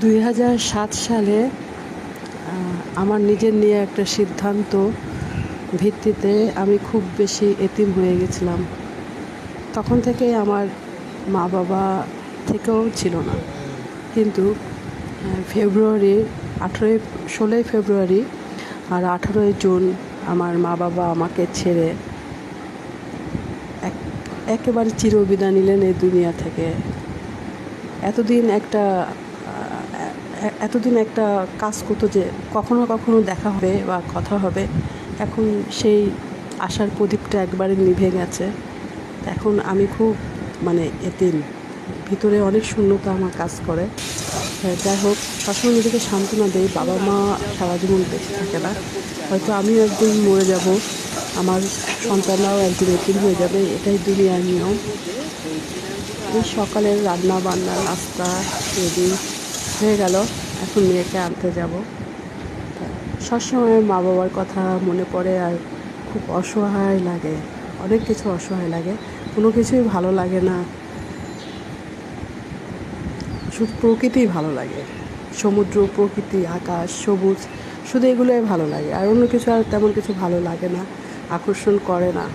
দুই হাজার সাত সালে আমার নিজের নিয়ে একটা সিদ্ধান্ত ভিত্তিতে আমি খুব বেশি এতিম হয়ে গেছিলাম। তখন থেকে আমার মা বাবা থেকেও ছিল না। কিন্তু ফেব্রুয়ারি আঠেরোই, ষোলোই ফেব্রুয়ারি আর আঠেরোই জুন আমার মা বাবা আমাকে ছেড়ে এক, একেবারে চিরবিদায় নিলেন এই দুনিয়া থেকে। এতদিন একটা এতদিন একটা কাজ করতো যে কখনো কখনো দেখা হবে বা কথা হবে। এখন সেই আশার প্রদীপটা একবারে নিভে গেছে। এখন আমি খুব মানে এতিম। ভিতরে অনেক শূন্যতা আমার কাজ করে। যাই হোক, সবসময় নিজেকে সান্ত্বনা দেই, বাবা মা সারা জীবন বেঁচে থাকে না। হয়তো আমিও একদিন মরে যাব, আমার সন্তানরাও একদিন এতিম হয়ে যাবে, এটাই দুনিয়ার নিয়ম। সকালের রান্না বান্না নাস্তা, রেডি। হয়ে গেল। এখন মেয়েকে আনতে যাব। সবসময় মা বাবার কথা মনে পড়ে আর খুব অসহায় লাগে। অনেক কিছু অসহায় লাগে। কোনো কিছুই ভালো লাগে না। শুধু প্রকৃতিই ভালো লাগে। সমুদ্র, প্রকৃতি, আকাশ, সবুজ, শুধু এগুলোই ভালো লাগে। আর অন্য কিছু আর তেমন কিছু ভালো লাগে না। আকর্ষণ করে না।